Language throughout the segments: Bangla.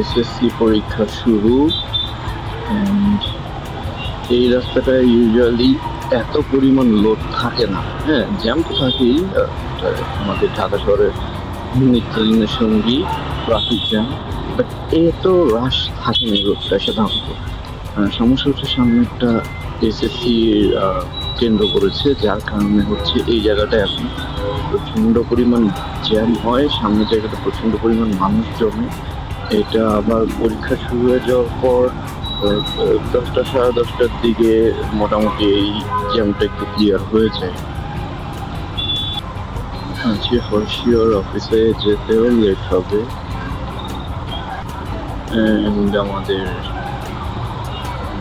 এসএসসি পরীক্ষা শুরু এই রাস্তাটায় ইউজুয়ালি এত পরিমাণ লোড থাকে না। হ্যাঁ জ্যাম তো থাকেই আমাদের ঢাকা শহরের নিত্যদিনের সঙ্গী ট্রাফিক জ্যাম বাট এত রাশ থাকে না রোডটা সাধারণত। সমস্যা হচ্ছে সামনে একটা এসএসসি কেন্দ্র করেছে, যার কারণে হচ্ছে এই জায়গাটা এখন প্রচণ্ড পরিমাণ জ্যাম হয়। সামনের জায়গাটা প্রচণ্ড পরিমাণ মানুষ জমে। এটা আবার পরীক্ষা শুরু হয়ে যাওয়ার পর দশটা, সাড়ে দশটার দিকে মোটামুটি এই জ্যামটা একটু ক্লিয়ার হয়ে যায় আজকে ফরশিওর অফিসে যেতেও লেট হবে। আমাদের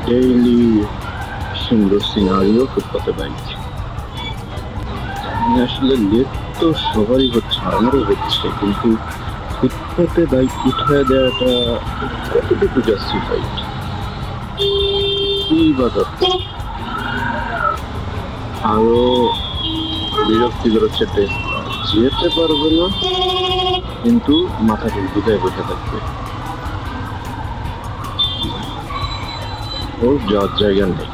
ডেইলি সুন্দর সিনারিও ফুটপাতে বাইক। আমি আসলে লেট তো সবারই হচ্ছে, আমারও হচ্ছে, কিন্তু ফুটপাতে বাইক উঠায় দেওয়াটা কতটুকু জাস্টিফাইড কি বা আরও বিরক্তিকর হচ্ছে টেস্ট যেতে পারবে না, কিন্তু মাথা কিন্তু দেয় বসে থাকবে। ওর যাওয়ার জায়গা নেই।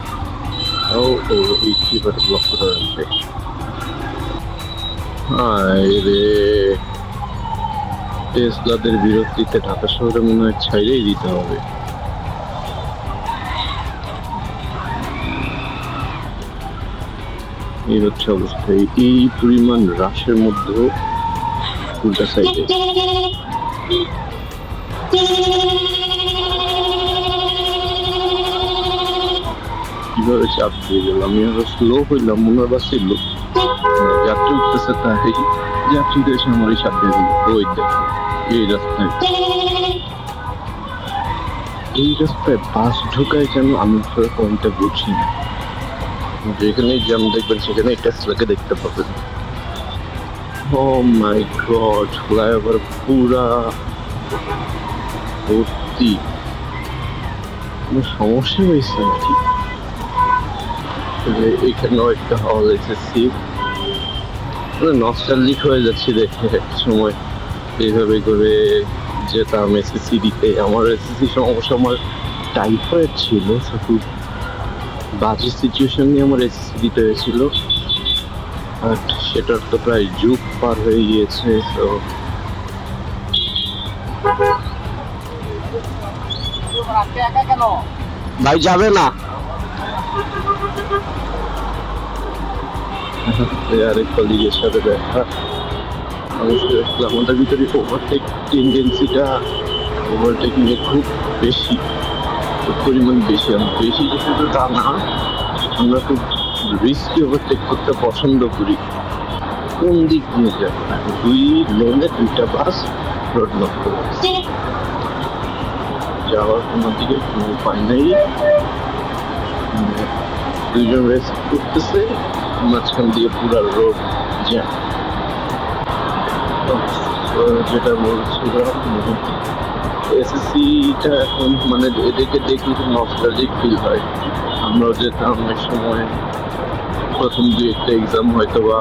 ও ও এই কিপারে ব্লক করে রাখবে। হায় রে। টেসলাদের বিরক্তিতে ঢাকা শহরে মনে হয় ছাইরেই দিতে হবে। এই হচ্ছে অবস্থা এই- পরিমাণ হ্রাসের মধ্যেও উল্টা সাইডে। কীভাবে চাপ দিয়ে গেলাম? আমি আরও স্লো হইলাম, মনে বাসিল যাত্রী উঠতেছে তাই। আমার এই চাপ দিয়ে দিল ওই দেখো এই রাস্তায় এই রাস্তায় বাস ঢোকায় কেন আমি আসলে পয়েন্টটা বুঝি না। যেখানে জ্যাম দেখবেন সেখানে টেসলাকে দেখতে পাবেন। ও মাই গড ফ্লাইওভার পুরা ভর্তি। সমস্যা হয়েছে নাকি? এখানেও একটা হল এসেছি। নস্টালজিক হয়ে যাচ্ছি দেখে সময়। এইভাবে করে যেতাম এসএসসি দিতে আমার এসএসসি সমস্যা আমার টাইফয়েড ছিল খুব বাজে সিচুয়েশন নিয়ে আমার এসএসসি দিতে হয়েছিল। বাট সেটার তো প্রায় যুগ পার হয়ে গিয়েছে তো ভাই, যাবে না। আরেক কলিগের সাথে দেখা। অবশ্যই আমাদের ভিতরে ওভারটেক টেন্ডেন্সিটা ওভারটেকিং এ খুব বেশি, খুব পরিমাণ বেশি। আর বেশি কিছু তো না, আমরা খুব রিস্কি ওভারটেক করতে পছন্দ করি। কোন দিক নিয়ে যায় দুই লেনে দুইটা বাস রোড লক করে যাওয়ার কোনো দিকে কোনো উপায় নেই। মানে দুইজন রেস করতেছে। মাঝখান দিয়ে পুরা রোড তো যেটা বলছিলাম এসএসসিটা এখন মানে এদেরকে দেখলে খুব নস্টালজিক ফিল হয়। আমরাও যেতাম এক সময়, প্রথম দুই একটা এক্সাম হয়তো বা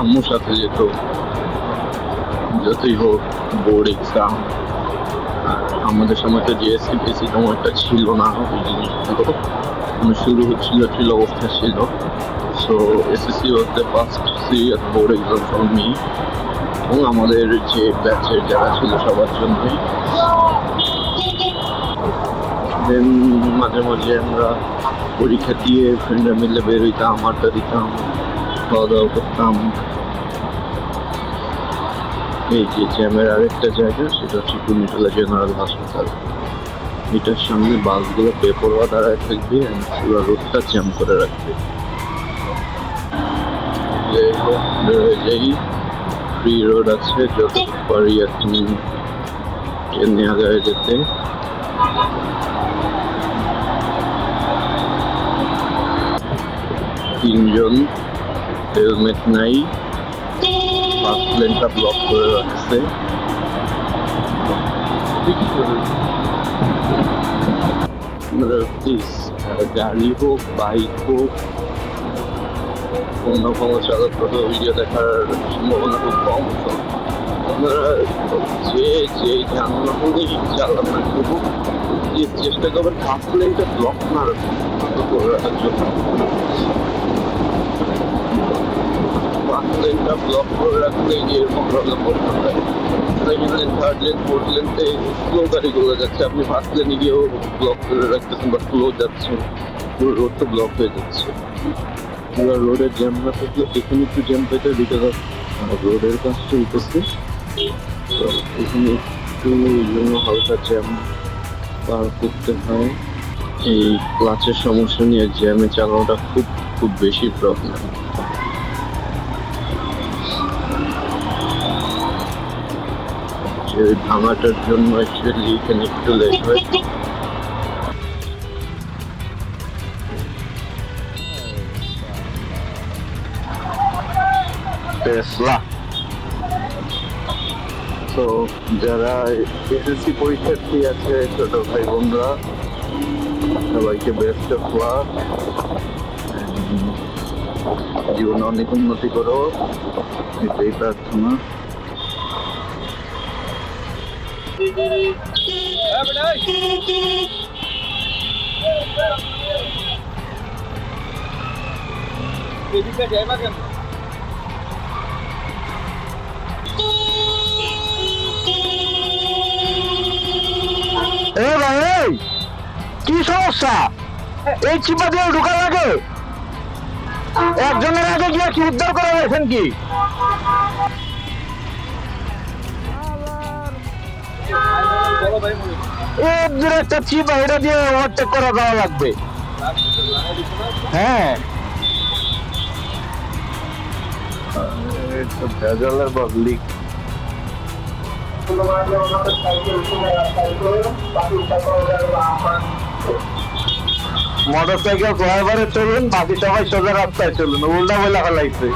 আম্মুর সাথে যেত। যতই হোক বোর্ড এক্সাম আমাদের সময় তো জিএসসি বেশি তেমন একটা ছিল না। ওই জিনিসগুলো শুরু হচ্ছিল, ছিল, অবস্থা ছিল। So SSC was the first board exam for me এবং আমাদের যে ব্যাচের যারা ছিল সবার জন্যই। দেন মাঝে মাঝে আমরা পরীক্ষা দিয়ে ফ্রেন্ডরা মিলে বের হইতাম, আড্ডা দিতাম খাওয়া দাওয়া করতাম। এই যে, জ্যামের আরেকটা জায়গা, সেটা হচ্ছে কুমিটোলা জেনারেল হাসপাতাল এটার সামনে বাসগুলো বেপরোয়া দাঁড়ায় থাকবে পুরো রোডটা জ্যাম করে রাখবে। ফ্রি রোড আছে, যত পারি এখন নেওয়া যায় যেতে। তিনজন হেলমেট নাই ফার্স্ট লেনটা ব্লক করে রাখছে। প্লিজ গাড়ি হোক বাইক হোক অন্য কোনো চালক ভিডিও দেখার সম্ভাবনা খুব কম আপনারা যে যে যানবাহনই চালান না কেন যে চেষ্টা করবেন হাফ লেনটা ব্লক না করে রাখার জন্য হাফ লেনটা ব্লক করে রাখলে যে এরকম প্রবলেম করতে হয় second lane third lane fourth লেনতে slow গাড়িগুলো যাচ্ছে আপনি ফার্স্ট লেনে গিয়েও ব্লক করে রাখতেছেন বা স্লো যাচ্ছে পুরো রোড তো ব্লক হয়ে যাচ্ছে পুরো রোডের জ্যাম না থাকলে এখানে একটু জ্যাম পেতে বিকজ অফ রোডের কাজ চলতেছে তো এখানে একটু জন্য হালকা জ্যাম পার করতে হয় এই ক্লাচের সমস্যা নিয়ে জ্যামে চালানোটা খুব খুব বেশি প্রবলেম যে ওই ভাঙাটার জন্য অ্যাকচুয়ালি এখানে একটু লেট টেসলা তো যারা এসএসসি পরীক্ষার্থী আছে ছোট ভাই বোনরা সবাইকে বেস্ট অফ লাক জীবনে অনেক উন্নতি করো। এটাই প্রার্থনা। কি সমস্যা? এই চিপা দিয়ে ঢোকা লাগে একজনের আগে গিয়ে কি উদ্ধার করা হয়েছেন কি এর একটা চিপা এটা দিয়ে ওভারটেক করা যাওয়া লাগবে। হ্যাঁ। তো ভেজালের পাবলিক মোটর সাইকেল ড্রাইভারে চলুন বাকি সবাই সোজা রাস্তায় চলুন উল্টা বলে ফেলাইছে